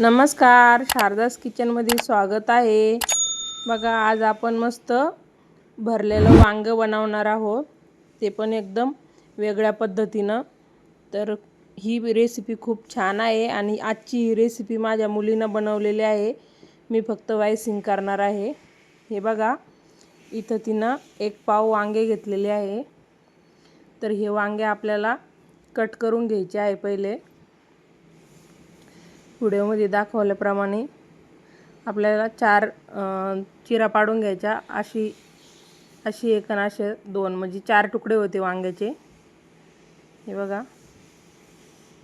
नमस्कार शारदास किचनमध्ये स्वागत आहे. बघा आज आपण मस्त भरलेलं वांगं बनवणार आहोत. ते पण एकदम वेगळ्या पद्धतीनं. तर ही रेसिपी खूप छान आहे आणि आजची ही रेसिपी माझ्या मुलीनं बनवलेली आहे. मी फक्त वायसिंग करणार आहे. हे बघा इथं तिनं एक पाव वांगे घेतलेले आहे. तर हे वांगे आपल्याला कट करून घ्यायचे आहे पहिले. व्हिडिओमध्ये दाखवल्याप्रमाणे आपल्याला चार चिरा पाडून घ्यायच्या. अशी अशी एक आणि असे दोन. म्हणजे चार तुकडे होते वांग्याचे. हे बघा.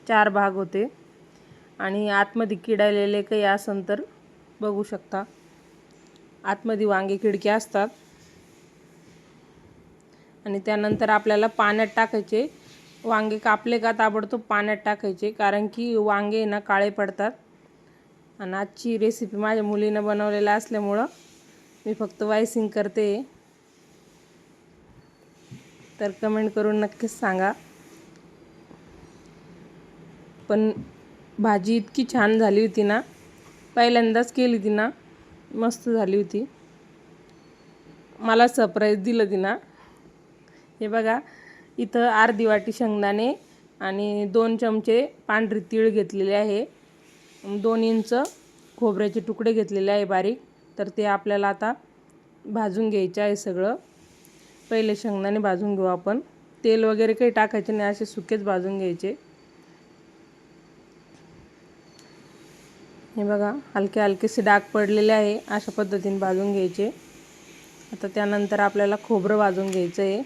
चार भाग होते. आणि आतमध्ये किडायलेले काही असन तर बघू शकता. आतमध्ये वांगे खिडके असतात. आणि त्यानंतर आपल्याला पाण्यात टाकायचे. वांगे कापले का ताबडतोब पाण्यात टाकायचे कारण की वांगे ना काळे पडतात. आणि आजची रेसिपी माझ्या मुलीनं बनवलेला असल्यामुळं मी फक्त वायसिंग करते. तर कमेंट करून नक्कीच सांगा. पण भाजी इतकी छान झाली होती ना पहिल्यांदाच केली ती ना मस्त झाली होती. मला सरप्राईज दिलं ती ना. हे बघा इथं अर्धी वाटी शेंगदाणे आणि दोन चमचे पांढरी तीळ घेतलेले आहे. दोन इंच खोबऱ्याचे तुकडे घेतलेले आहे बारीक. तर ते आपल्याला आता भाजून घ्यायचे आहे सगळं. पहिले शेंगदाणे भाजून घेऊ आपण. तेल वगैरे काही टाकायचे नाही असे सुकेच भाजून घ्यायचे. हे बघा हलके हलकेसे डाग पडलेले आहे अशा पद्धतीने भाजून घ्यायचे. आता त्यानंतर आपल्याला खोबरं भाजून घ्यायचं आहे.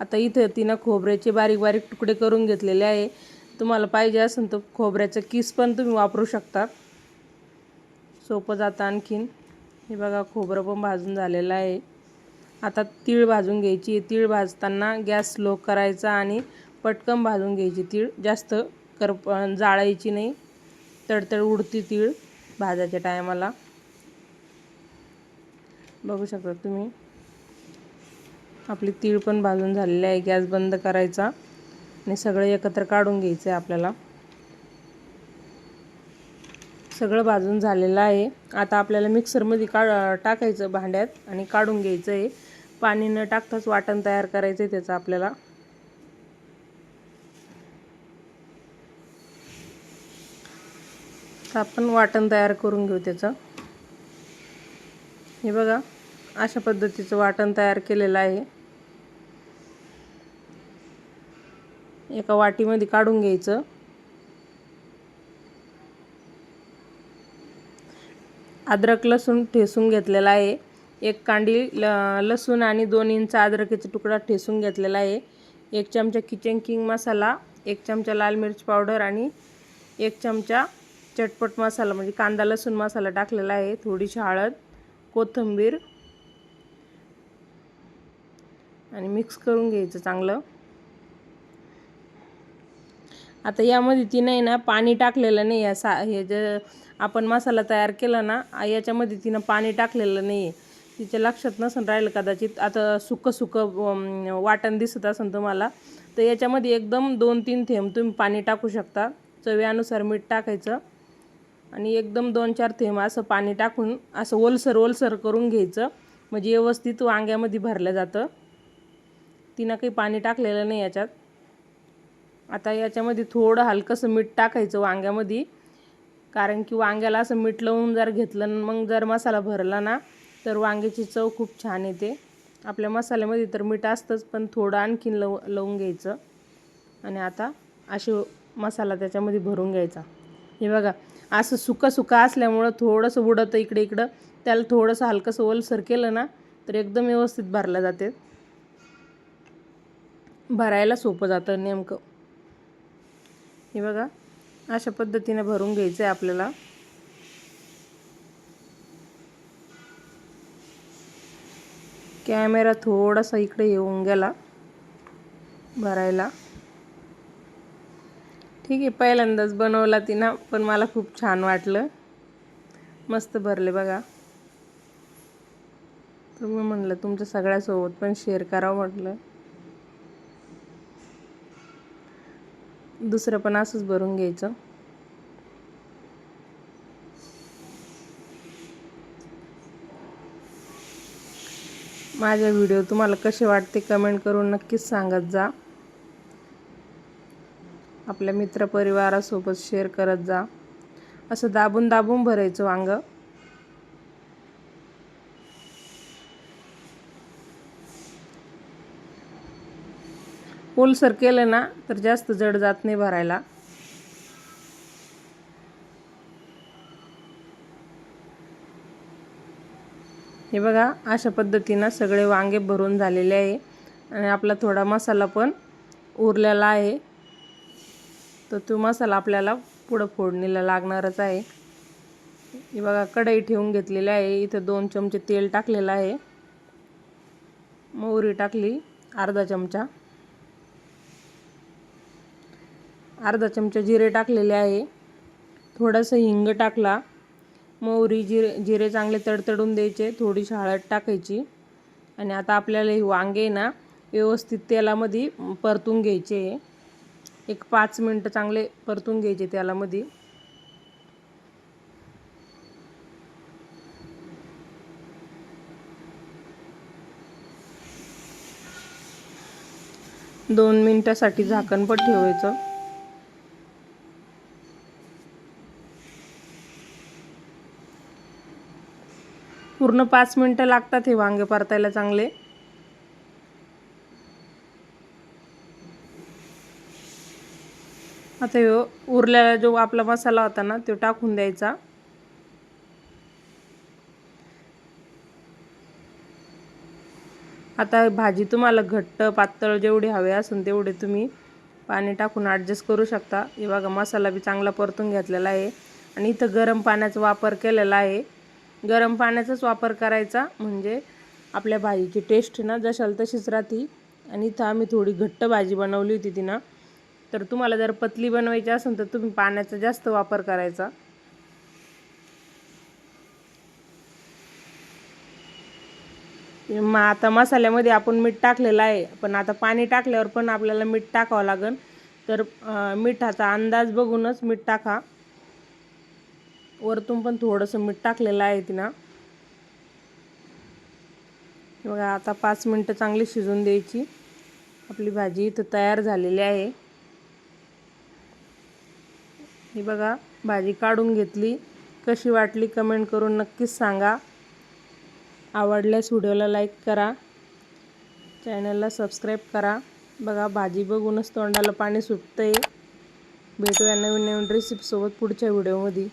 आता इथं तिनं खोबऱ्याचे बारीक बारीक तुकडे करून घेतलेले आहे. तुम्हाला पाहिजे असेल तर खोबऱ्याचं किस पण तुम्ही वापरू शकता. सोपं जातं आणखीन. हे बघा खोबरं पण भाजून झालेलं आहे. आता तीळ भाजून घ्यायची तीळ भाजताना गॅस स्लो करायचा आणि पटकन भाजून घ्यायची तीळ. जास्त कर जाळायची नाही. तडतड उडती तीळ भाजायच्या टायमाला. बघू शकता तुम्ही. आपली तीळ पण भाजून झालेली आहे. गॅस बंद करायचा. आणि सगळं एकत्र काढून घ्यायचं आहे आपल्याला. सगळं भाजून झालेलं आहे. आता आपल्याला मिक्सरमध्ये का टाकायचं भांड्यात आणि काढून घ्यायचं आहे पाणी न टाकताच वाटण तयार करायचं आहे त्याचं आपल्याला. तर आपण वाटण तयार करून घेऊ त्याचं. हे बघा अशा पद्धतीचं वाटण तयार केलेलं आहे. एका वाटीमध्ये काढून घ्यायचं. अद्रक लसूण ठेसून घेतलेला आहे. एक कांडी ल लसूण आणि दोन इंच अद्रकीचा तुकडा ठेसून घेतलेला आहे. एक चमचा किचन किंग मसाला एक चमचा लाल मिरच पावडर आणि एक चमचा चटपट मसाला म्हणजे कांदा लसूण मसाला टाकलेला आहे. थोडीशी हळद कोथिंबीर आणि मिक्स करून घ्यायचं चांगलं. आता यामध्ये तिनं आहे ना पाणी टाकलेलं नाही आहे. सा हे जे आपण मसाला तयार केला ना याच्यामध्ये तिनं पाणी टाकलेलं नाही आहे. तिच्या लक्षात नसून राहिलं कदाचित. आता सुकं सुकं वाटण दिसत असेल तुम्हाला तर याच्यामध्ये एकदम दोन तीन थेंब तुम्ही पाणी टाकू शकता. चव्यानुसार मीठ टाकायचं आणि एकदम दोन चार थेंब असं पाणी टाकून असं ओलसर ओलसर करून घ्यायचं. म्हणजे व्यवस्थित वांग्यामध्ये भरलं जातं. तिनं काही पाणी टाकलेलं नाही याच्यात. आता याच्यामध्ये थोडं हलकंसं मीठ टाकायचं वांग्यामध्ये. कारण की वांग्याला असं मीठ लावून जर घेतलं मग जर मसाला भरला ना तर वांग्याची चव खूप छान येते. आपल्या मसाल्यामध्ये तर मीठ असतंच पण थोडं आणखीन लव लावून घ्यायचं. आणि आता असे मसाला त्याच्यामध्ये भरून घ्यायचा. हे बघा असं सुकं सुका असल्यामुळं थोडंसं उडतं इकडे इकडं. त्याला थोडंसं हलकंसं ओलसर केलं ना तर एकदम व्यवस्थित भरलं जाते. भरायला सोपं जातं नेमकं. हे बघा अशा पद्धतीने भरून घ्यायचं आहे आपल्याला. कॅमेरा थोडासा इकडे येऊन गेला भरायला. ठीक आहे पहिल्यांदाच बनवला तिनं पण मला खूप छान वाटलं. मस्त भरले बघा. तर मी म्हटलं तुमच्या सगळ्यासोबत पण शेअर करावं म्हटलं. दुसरं पण असंच भरून घ्यायचं. माझ्या व्हिडिओ तुम्हाला कसे वाटते कमेंट करून नक्कीच सांगत जा. आपल्या मित्रपरिवारासोबत शेअर करत जा. असं दाबून दाबून भरायचं वांगं. ओलसर केलं ना तर जास्त जड जात नाही भरायला. हे बघा अशा पद्धतीनं सगळे वांगे भरून झालेले आहे. आणि आपला थोडा मसाला पण उरलेला आहे. तर तो मसाला आपल्याला पुढं फोडणीला लागणारच आहे. हे बघा कढई ठेवून घेतलेली आहे. इथं दोन चमचे तेल टाकलेलं आहे. मोहरी टाकली अर्धा चमचा. अर्धा चमचा जिरे टाकलेले आहे. थोडंसं हिंग टाकला. मोहरी जिरे जिरे चांगले तडतडून द्यायचे. थोडीशी हळद टाकायची. आणि आता आपल्याला हे वांगे ना व्यवस्थित तेलामध्ये परतून घ्यायचे एक पाच मिनटं चांगले परतून घ्यायचे तेलामध्ये. दोन मिनटासाठी झाकण पण ठेवायचं. पूर्ण पाच मिनटं लागतात हे वांगे परतायला चांगले. आता हो उरलेला जो आपला मसाला होता ना तो टाकून द्यायचा. आता भाजी तुम्हाला घट्ट पातळ जेवढी हवे असून तेवढे तुम्ही पाणी टाकून ॲडजस्ट करू शकता. हे बघा मसाला बी चांगला परतून घेतलेला आहे. आणि इथं गरम पाण्याचा वापर केलेला आहे. गरम पाण्याचाच वापर करायचा म्हणजे आपल्या भाजीची टेस्ट ना जशाल तशीच राहते. आणि इथं आम्ही थोडी घट्ट भाजी बनवली होती तिनं. तर तुम्हाला जर पतली बनवायची असेल तर तुम्ही पाण्याचा जास्त वापर करायचा. मग आता मसाल्यामध्ये आपण मीठ टाकलेलं आहे. पण आता पाणी टाकल्यावर पण आपल्याला मीठ टाकावं लागेल तर मिठाचा अंदाज बघूनच मीठ टाका. वरतून पण थोडंसं मीठ टाकलेलं आहे तिनं. बघा आता पाच मिनटं चांगली शिजून द्यायची. आपली भाजी इथं तयार झालेली आहे. ही बघा भाजी काढून घेतली. कशी वाटली कमेंट करून नक्कीच सांगा. आवडल्यास व्हिडिओला लाईक करा. चॅनलला सबस्क्राईब करा. बघा भाजी बघूनच तोंडाला पाणी सुटतं आहे भेटूया नवीन नवीन रेसिपीसोबत पुढच्या व्हिडिओमध्ये.